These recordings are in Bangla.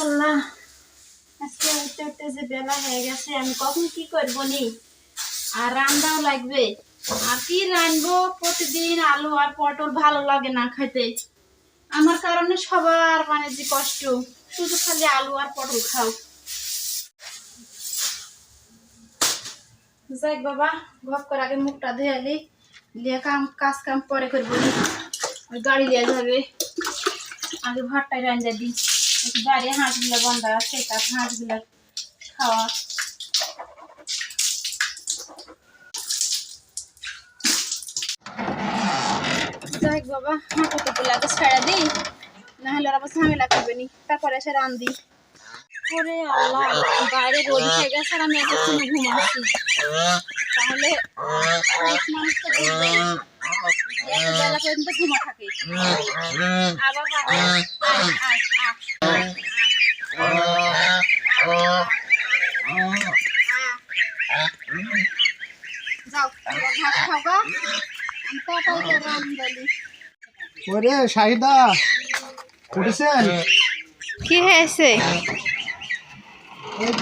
আল্লাহ আজকে উঠতে উঠতে যে বেলা হয়ে গেছে, আমি কখন কি করব নি? আর রান্নাও লাগবে। আর কি রানবো? প্রতিদিন আলু আর পটল ভালো লাগে না খেতে। আমার কারণে সবার মানে যে কষ্ট, শুধু খালি আলু আর পটল খাও। যাই বাবা, ঘপ করে আগে মুখটা ধুয়ে আলি লিয়ে কাম কাজ কাম পরে করব। গাড়ি লিয়ে যাবে। আগে ভাতটাই রান্না দিই বাইরে হাঁসগুলো বন্ধ আছে তার হাঁসগুলো খাওয়া। যাই বাবা, হাঁটু টুকু ছেড়ে দিই। নাহলে ঝামেলা করবে তারপরে এসে রান্ধি ওরে আল্লাহ, বাইরে রোদ হয়ে তাহলে মানুষ ঘুমা থাকে। আবার। ওরে শাহিদা উঠেছেন? কি হয়েছে? এই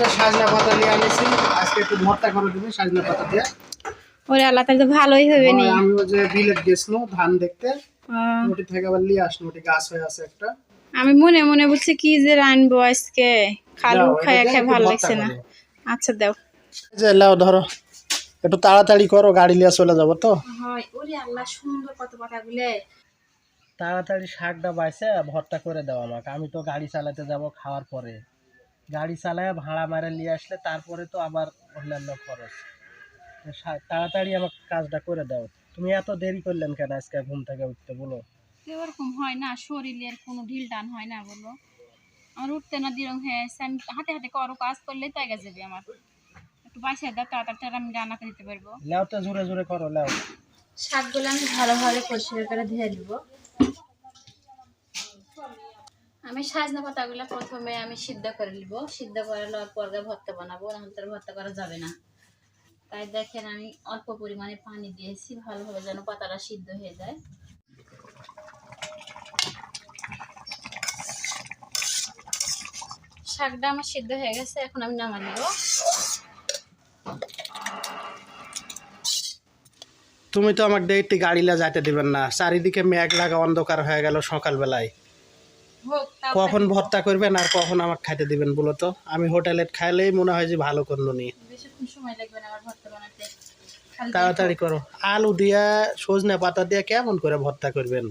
যে সাজনা পাতা নিয়ে আনেছি। আজকে একটু ভর্তা করে দিবি সাজনা পাতা দিয়ে। ওরে আল্লাহ তাহলে তো ভালোই হবে নি। আমি ওই যে বিলেট গেছিলাম ধান দেখতে ওটি থেকে আবার নিয়ে আসলো ওটি গাছ হয়ে আছে একটা। আমি মনে মনে বলছি কি যে রানবো আজকে খালু খায়া খায় ভালো লাগছে না। আচ্ছা দাও। যে লাও ধরো। একটু তাড়াতাড়ি করো গাড়ি নিয়ে চলে যাব তো। হয় ওরে আল্লাহ সুন্দর কত পাতাগুলো তাড়াতাড়ি শাকটা বাইছে ভর্তা করে দাও আমাকে। আমি তো গাড়ি চালাতে যাব খাওয়ার পরে। গাড়ি চালায় ভাড়া মারে নিয়ে আসলে তারপরে তো আবার অন্যান্য খরচ। তাড়াতাড়ি আমাকে কাজটা করে দাও। তুমি এত দেরি করলেন কেন আজকে ঘুম থেকে উঠতে বলো? এরকম হয় না শরীরের কোনো ঢিল টান হয় না বলো। আমার উঠতে না দিরম হয়ে আমি হাতে হাতে করো কাজ করলেই তো আগে যাবে আমার। একটু বাসায় দাও তাড়াতাড়ি আমি রান্না করে দিতে পারব। তো জোরে জোরে করো লাও শাকগুলো আমি ভালোভাবে পরিষ্কার করে ধুয়ে দিব আমি সাজনা পাতাগুলো প্রথমে আমি সিদ্ধ করে নিব। সিদ্ধ করে নেওয়ার পর ভর্তা বানাবো নাহলে তার ভর্তা করা যাবে না। তাই দেখেন আমি অল্প পরিমাণে পানি দিয়েছি ভালোভাবে যেন পাতাটা সিদ্ধ হয়ে যায়। শাকটা আমার সিদ্ধ হয়ে গেছে এখন আমি নামা নিব। তুমি তো আমাকে ডেটটি গাড়িলা যাইতে দিবেন না। চারিদিকে মেঘ লাগা অন্ধকার হয়ে গেল সকালবেলায়। কখন ভর্তা করবেন আর কখন আমাকে খাইতে দিবেন বলো তো? আমি হোটেলে খাইলেই মনে হয় যে ভালো করল নি। আমার তাড়াতাড়ি করো। আলু দিয়া সজনে পাতা দিয়া কেমন করে ভর্তা করবেন?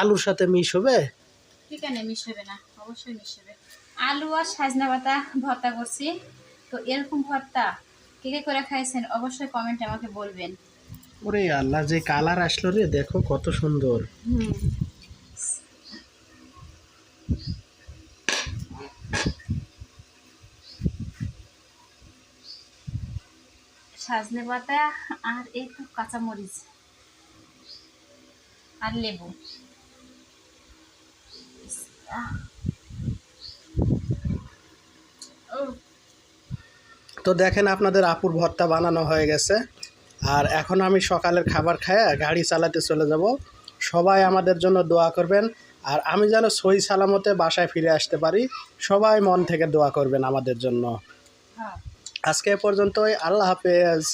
আলুর সাথে মিশ হবে? ঠিকানে মিশবে না অবশ্যই মিশবে আলু আর সাজনা পাতা ভর্তা করছি। তো এরকম ভর্তা কে কে করে খাইছেন অবশ্যই কমেন্টে আমাকে বলবেন। ওরে আল্লাহ যে কালার আসলো রে দেখো কত সুন্দর। হুম। সাজনে পাতা আর এই একটু কাঁচামরিচ আর লেবু। তো দেখেন আপনাদের আপুর ভর্তা বানানো হয়ে গেছে। আর এখন আমি সকালের খাবার খায় গাড়ি চালাতে চলে যাব। সবাই আমাদের জন্য দোয়া করবেন। আর আমি যেন সই সালামতে বাসায় ফিরে আসতে পারি সবাই মন থেকে দোয়া করবেন আমাদের জন্য। হ্যাঁ। আজকে এ পর্যন্তই। আল্লাহ হাফেজ।